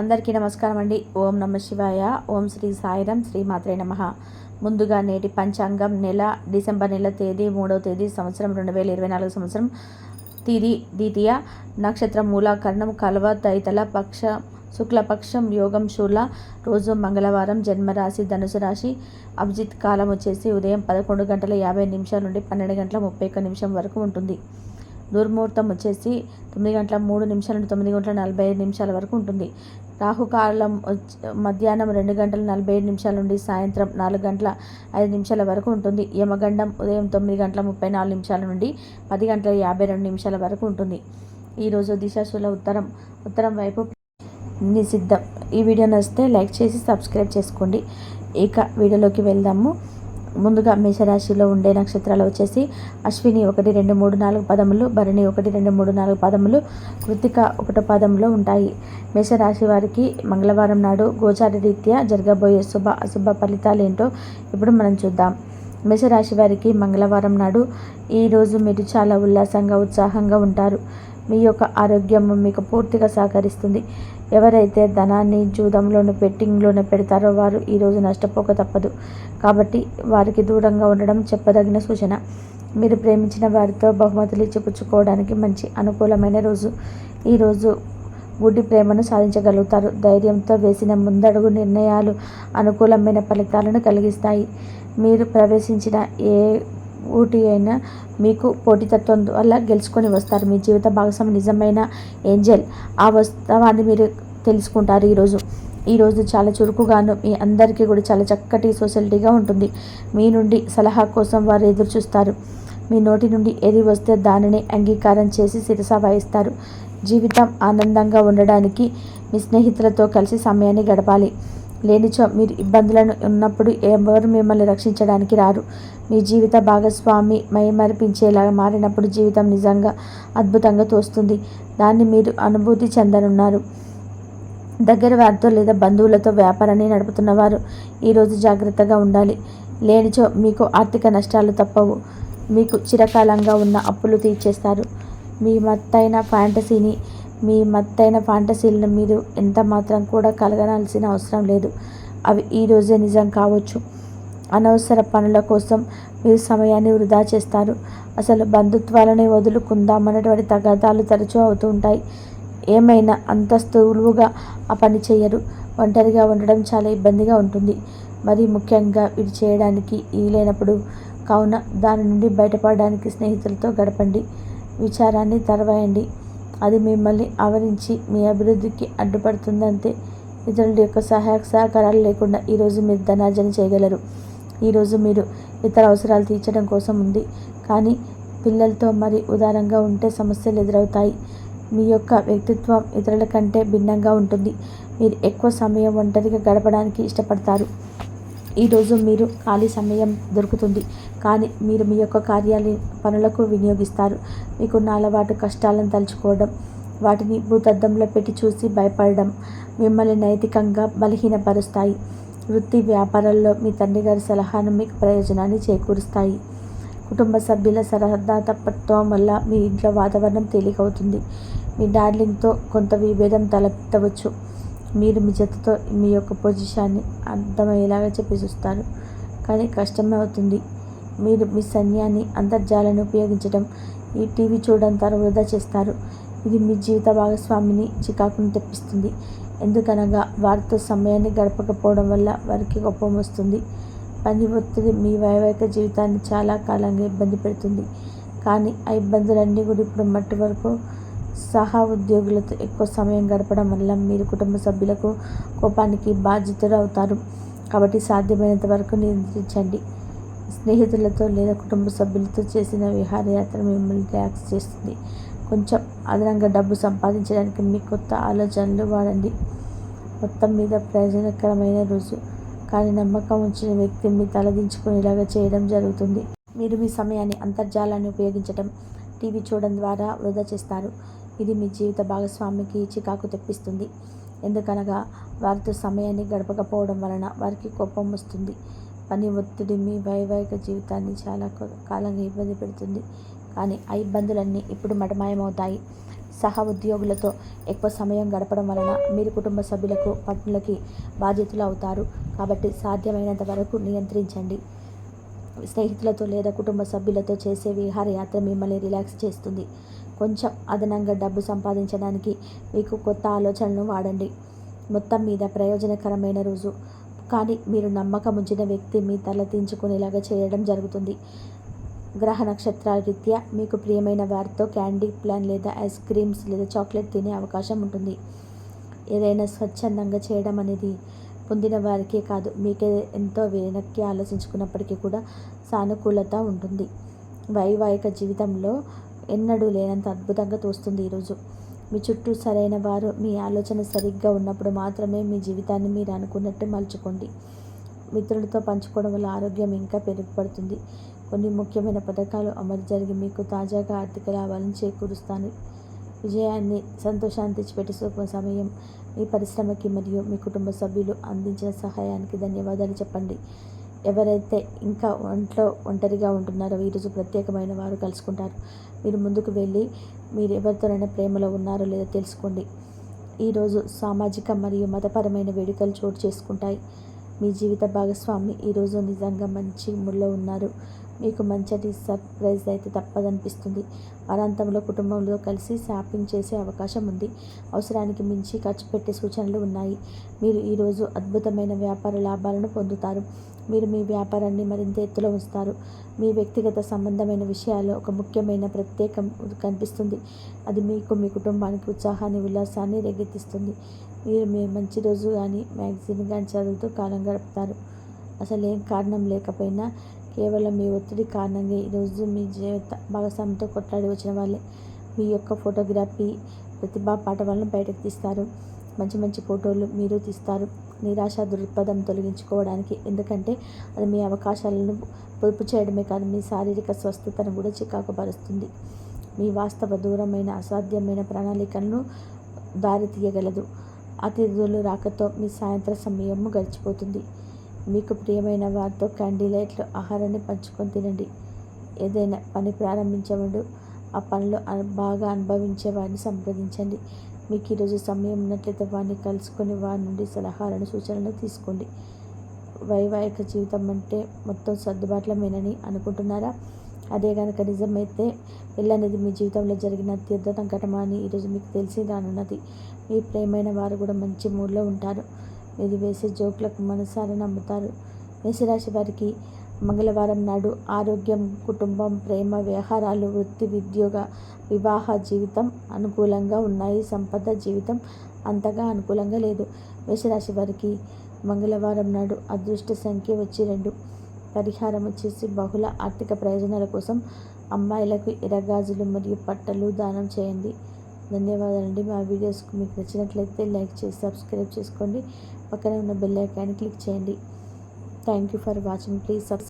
అందరికీ నమస్కారం అండి. ఓం నమ శివాయ. ఓం శ్రీ సాయిరం శ్రీ మాత్రే నమ. ముందుగా నేటి పంచాంగం నెల డిసెంబర్ నెల తేదీ మూడవ తేదీ సంవత్సరం రెండు వేల ఇరవై నాలుగు సంవత్సరం తిది ద్వితీయ నక్షత్రం మూలాకరణం కలవ తైతల పక్ష శుక్లపక్షం యోగం శూల రోజు మంగళవారం జన్మరాశి ధనుసు రాశి అభిజిత్ కాలం వచ్చేసి ఉదయం పదకొండు గంటల యాభై నిమిషాల నుండి పన్నెండు గంటల ముప్పై ఒక్క నిమిషం వరకు ఉంటుంది. దుర్ముహూర్తం వచ్చేసి తొమ్మిది గంటల మూడు నిమిషాల నుండి తొమ్మిది గంటల నలభై ఐదు నిమిషాల వరకు ఉంటుంది. రాహుకాలం మధ్యాహ్నం రెండు గంటల నలభై ఐదు నిమిషాల నుండి సాయంత్రం నాలుగు గంటల ఐదు నిమిషాల వరకు ఉంటుంది. యమగండం ఉదయం తొమ్మిది గంటల ముప్పై నాలుగు నిమిషాల నుండి పది గంటల యాభై రెండు నిమిషాల వరకు ఉంటుంది. ఈరోజు దిశాశుల ఉత్తరం. ఉత్తరం వైపు నిషిద్ధం ఈ వీడియో నచ్చితే లైక్ చేసి సబ్స్క్రైబ్ చేసుకోండి. ఇక వీడియోలోకి వెళ్దాము. ముందుగా మేషరాశిలో ఉండే నక్షత్రాలు వచ్చేసి అశ్విని ఒకటి రెండు మూడు నాలుగు పదములు భరణి ఒకటి రెండు మూడు నాలుగు పదములు కృతిక ఒకటో పదంలో ఉంటాయి. మేషరాశి వారికి మంగళవారం నాడు గోచార రీత్యా జరగబోయే శుభ అశుభ ఫలితాలు ఏంటో ఇప్పుడు మనం చూద్దాం. మేషరాశి వారికి మంగళవారం నాడు ఈరోజు మీరు చాలా ఉల్లాసంగా ఉత్సాహంగా ఉంటారు. మీ యొక్క ఆరోగ్యం మీకు పూర్తిగా సహకరిస్తుంది. ఎవరైతే ధనాన్ని జూదంలోను బెట్టింగ్లోను పెడతారో వారు ఈరోజు నష్టపోక తప్పదు. కాబట్టి వారికి దూరంగా ఉండడం చెప్పదగిన సూచన. మీరు ప్రేమించిన వారితో బహుమతులు ఇచ్చిపుచ్చుకోవడానికి మంచి అనుకూలమైన రోజు. ఈరోజు గుడ్డి ప్రేమను సాధించగలుగుతారు. ధైర్యంతో వేసిన ముందడుగు నిర్ణయాలు అనుకూలమైన ఫలితాలను కలిగిస్తాయి. మీరు ప్రవేశించిన ఏ ఊటి అయినా మీకు పోటీతత్వం వల్ల గెలుచుకొని వస్తారు. మీ జీవిత భాగస్వామి నిజమైన ఏంజల్. ఆ వాస్తవాన్ని మీరు తెలుసుకుంటారు ఈరోజు. ఈరోజు చాలా చురుకుగాను మీ అందరికీ కూడా చాలా చక్కటి సొసైటీగా ఉంటుంది. మీ నుండి సలహా కోసం వారు ఎదురు చూస్తారు మీ నోటి నుండి ఏది వస్తే దానిని అంగీకారం చేసి శిరస వహిస్తారు. జీవితం ఆనందంగా ఉండడానికి మీ స్నేహితులతో కలిసి సమయాన్ని గడపాలి. లేనిచో మీరు ఇబ్బందులను ఉన్నప్పుడు ఎవరు మిమ్మల్ని రక్షించడానికి రారు. మీ జీవిత భాగస్వామి మైమరిపించేలాగా మారినప్పుడు జీవితం నిజంగా అద్భుతంగా తోస్తుంది. దాన్ని మీరు అనుభూతి చెందనున్నారు. దగ్గర వారితో లేదా బంధువులతో వ్యాపారాన్ని నడుపుతున్నవారు ఈరోజు జాగ్రత్తగా ఉండాలి. లేనిచో మీకు ఆర్థిక నష్టాలు తప్పవు. మీకు చిరకాలంగా ఉన్న అప్పులు తీర్చేస్తారు. మీ మత్తైన ఫ్యాంటసీని మీ మత్తైన ఫాంటసీలను మీరు ఎంత మాత్రం కూడా కలగనాల్సిన అవసరం లేదు. అవి ఈరోజే నిజం కావచ్చు. అనవసర పనుల కోసం మీరు సమయాన్ని వృధా చేస్తారు. అసలు బంధుత్వాలని వదులుకుందామన్నటువంటి తగాదాలు తరచూ అవుతూ ఉంటాయి. ఏమైనా అంతస్తులువుగా ఆ పని చేయరు. ఒంటరిగా ఉండడం చాలా ఇబ్బందిగా ఉంటుంది. మరి ముఖ్యంగా ఇది చేయడానికి వీలైనప్పుడు. కావున దాని నుండి బయటపడడానికి స్నేహితులతో గడపండి. విచారాన్ని తరవేయండి అది మిమ్మల్ని ఆవరించి మీ అభివృద్ధికి అడ్డుపడుతుందంతే ఇతరుల యొక్క సహాయ సహకారాలు లేకుండా ఈరోజు మీరు ధనార్జన చేయగలరు. ఈరోజు మీరు ఇతర అవసరాలు తీర్చడం కోసం ఉంది. కానీ పిల్లలతో మరి ఉదారంగా ఉంటే సమస్యలు ఎదురవుతాయి. మీ యొక్క వ్యక్తిత్వం ఇతరుల కంటే భిన్నంగా ఉంటుంది. మీరు ఎక్కువ సమయం ఒంటరిగా గడపడానికి ఇష్టపడతారు. ఈరోజు మీరు ఖాళీ సమయం దొరుకుతుంది. కానీ మీరు మీ యొక్క కార్యాలయ పనులకు వినియోగిస్తారు. మీకున్న అలవాటు కష్టాలను తలుచుకోవడం వాటిని భూతద్దంలో పెట్టి చూసి భయపడడం మిమ్మల్ని నైతికంగా బలహీనపరుస్తాయి. వృత్తి వ్యాపారాల్లో మీ తండ్రి గారి సలహాను మీకు ప్రయోజనాన్ని చేకూరుస్తాయి. కుటుంబ సభ్యుల సరదాతత్వం వల్ల మీ ఇంట్లో వాతావరణం తేలికవుతుంది. మీ డార్లింగ్తో కొంత విభేదం తలెత్తవచ్చు. మీరు మీ జతతో మీ యొక్క పొజిషన్ని అర్థమయ్యేలాగా చెప్పి చూస్తారు. కానీ కష్టమే అవుతుంది. మీరు మీ సైన్యాన్ని అంతర్జాలాన్ని ఉపయోగించడం ఈ టీవీ చూడడం ద్వారా వృధా చేస్తారు. ఇది మీ జీవిత భాగస్వామిని చికాకును తెప్పిస్తుంది. ఎందుకనగా వారితో సమయాన్ని గడపకపోవడం వల్ల వారికి కోపం వస్తుంది. పని ఒత్తిడి మీ వైవాహిక జీవితాన్ని చాలా కాలంగా ఇబ్బంది పెడుతుంది. కానీ ఆ ఇబ్బందులన్నీ కూడా ఇప్పుడు మట్టి వరకు సహా ఉద్యోగులతో ఎక్కువ సమయం గడపడం వల్ల మీరు కుటుంబ సభ్యులకు కోపానికి బాధ్యతలు అవుతారు కాబట్టి సాధ్యమైనంత వరకు నియంత్రించండి. స్నేహితులతో లేదా కుటుంబ సభ్యులతో చేసిన విహారయాత్ర మిమ్మల్ని రిలాక్స్ చేస్తుంది. కొంచెం అదనంగా డబ్బు సంపాదించడానికి మీ కొత్త ఆలోచనలు వాడండి. మొత్తం మీద ప్రయోజనకరమైన రోజు. కానీ నమ్మకం ఉంచిన వ్యక్తి మీ తలదించుకునేలాగా చేయడం జరుగుతుంది. మీరు మీ సమయాన్ని అంతర్జాలాన్ని ఉపయోగించడం టీవీ చూడడం ద్వారా వృధా చేస్తారు. ఇది మీ జీవిత భాగస్వామికి చికాకు తెప్పిస్తుంది. ఎందుకనగా వారితో సమయాన్ని గడపకపోవడం వలన వారికి కోపం వస్తుంది. పని ఒత్తిడి మీ వైవాహిక జీవితాన్ని చాలా కాలంగా ఇబ్బంది పెడుతుంది. కానీ ఆ ఇబ్బందులన్నీ ఇప్పుడు మటమాయమవుతాయి. సహ ఉద్యోగులతో ఎక్కువ సమయం గడపడం వలన మీరు కుటుంబ సభ్యులకు పనులకి బాధ్యతలు అవుతారు. కాబట్టి సాధ్యమైనంత వరకు నియంత్రించండి. స్నేహితులతో లేదా కుటుంబ సభ్యులతో చేసే విహారయాత్ర మిమ్మల్ని రిలాక్స్ చేస్తుంది. కొంచెం అదనంగా డబ్బు సంపాదించడానికి మీకు కొత్త ఆలోచనలను వాడండి. మొత్తం మీద ప్రయోజనకరమైన రోజు. కానీ మీరు నమ్మకం ఉంచిన వ్యక్తి మీ తల దించుకునేలాగా చేయడం జరుగుతుంది. గ్రహ నక్షత్రాల రీత్యా మీకు ప్రియమైన వారితో క్యాండీ ప్లాన్ లేదా ఐస్ క్రీమ్స్ లేదా చాక్లెట్ తినే అవకాశం ఉంటుంది. ఏదైనా స్వచ్ఛందంగా చేయడం అనేది పొందిన వారికే కాదు మీకే ఎంతో వెనక్కి ఆలోచించుకున్నప్పటికీ కూడా సానుకూలత ఉంటుంది. వైవాహిక జీవితంలో ఎన్నడూ లేనంత అద్భుతంగా తోస్తుంది ఈరోజు. మీ చుట్టూ సరైన వారు మీ ఆలోచన సరిగ్గా ఉన్నప్పుడు మాత్రమే మీ జీవితాన్ని మీరు అనుకున్నట్టు మలుచుకోండి. మిత్రులతో పంచుకోవడం వల్ల ఆరోగ్యం ఇంకా పెరుగుపడుతుంది. కొన్ని ముఖ్యమైన పథకాలు అమలు జరిగి మీకు తాజాగా ఆర్థిక లాభాలను చేకూరుస్తాను. విజయాన్ని సంతోషాన్ని తెచ్చిపెట్టే శుభ సమయం మీ పరిశ్రమకి మరియు మీ కుటుంబ సభ్యులు అందించిన సహాయానికి ధన్యవాదాలు చెప్పండి. ఎవరైతే ఇంకా ఒంట్లో ఒంటరిగా ఉంటున్నారో ఈరోజు ప్రత్యేకమైన వారు కలుసుకుంటారు. మీరు ముందుకు వెళ్ళి మీరు ఎవరితోనైనా ప్రేమలో ఉన్నారో లేదో తెలుసుకోండి. ఈరోజు సామాజిక మరియు మతపరమైన వేడుకలు చోటు చేసుకుంటాయి. మీ జీవిత భాగస్వామి ఈరోజు నిజంగా మంచి మూడ్లో ఉన్నారు. మీకు మంచి సర్ప్రైజ్ అయితే తప్పదనిపిస్తుంది. వారాంతంలో కుటుంబంలో కలిసి షాపింగ్ చేసే అవకాశం ఉంది. అవసరానికి మించి ఖర్చు పెట్టే సూచనలు ఉన్నాయి. మీరు ఈరోజు అద్భుతమైన వ్యాపార లాభాలను పొందుతారు. మీరు మీ వ్యాపారాన్ని మరింత ఎత్తులో ఉంచుతారు. మీ వ్యక్తిగత సంబంధమైన విషయాల్లో ఒక ముఖ్యమైన ప్రత్యేకం కనిపిస్తుంది. అది మీకు మీ కుటుంబానికి ఉత్సాహాన్ని ఉల్లాసాన్ని రేకెత్తిస్తుంది. మీరు మీ మంచి రోజు కానీ మ్యాగజైన్ కానీ చదువుతూ కాలం గడుపుతారు. అసలు ఏం కారణం లేకపోయినా కేవలం మీ ఒత్తిడి కారణంగా ఈరోజు మీ జీవిత భాగస్వామితో కొట్లాడి వచ్చిన వాళ్ళే. మీ యొక్క ఫోటోగ్రఫీ ప్రతిభా పాఠవాలను బయటకు తీస్తారు. మంచి మంచి ఫోటోలు మీరు తీస్తారు. నిరాశ దృక్పథం తొలగించుకోవడానికి. ఎందుకంటే అది మీ అవకాశాలను పొదుపు చేయడమే కాదు మీ శారీరక స్వస్థతను కూడా చికాకుపరుస్తుంది మీ వాస్తవ దూరమైన అసాధ్యమైన ప్రణాళికలను దారి తీయగలదు అతిథులు రాకతో మీ సాయంత్రం సమయము గడిచిపోతుంది. మీకు ప్రియమైన వారితో క్యాండీ లైట్లు ఆహారాన్ని పంచుకొని తినండి. ఏదైనా పని ప్రారంభించేవాడు ఆ పనిలో బాగా అనుభవించే వారిని సంప్రదించండి. మీకు ఈరోజు సమయం ఉన్నట్లయితే వారిని కలుసుకొని వారి నుండి సలహాలను సూచనలు తీసుకోండి. వైవాహిక జీవితం అంటే మొత్తం సర్దుబాట్లమేనని అనుకుంటున్నారా? అదే కనుక నిజమైతే పెళ్ళనేది మీ జీవితంలో జరిగిన అత్యద్భుత ఘటన అని ఈరోజు మీకు తెలిసి రానున్నది. మీ ప్రేమైన వారు కూడా మంచి మూడ్లో ఉంటారు. మీరు వేసే జోకులకు మనసారా నమ్ముతారు. మేషరాశి వారికి మంగళవారం నాడు ఆరోగ్యం కుటుంబం ప్రేమ వ్యవహారాలు వృత్తి ఉద్యోగ వివాహ జీవితం అనుకూలంగా ఉన్నాయి. సంపద జీవితం అంతగా అనుకూలంగా లేదు. మేషరాశి వారికి మంగళవారం నాడు అదృష్ట సంఖ్య వచ్చి రెండు. పరిహారం వచ్చేసి బహుళ ఆర్థిక ప్రయోజనాల కోసం అమ్మాయిలకు ఇరగాజులు మరియు పట్టలు దానం చేయండి. ధన్యవాదాలండి. మా వీడియోస్ మీకు నచ్చినట్లయితే లైక్ చేసి సబ్స్క్రైబ్ చేసుకోండి. పక్కనే ఉన్న బెల్ ఐకాన్ క్లిక్ చేయండి. Thank you for watching. Please subscribe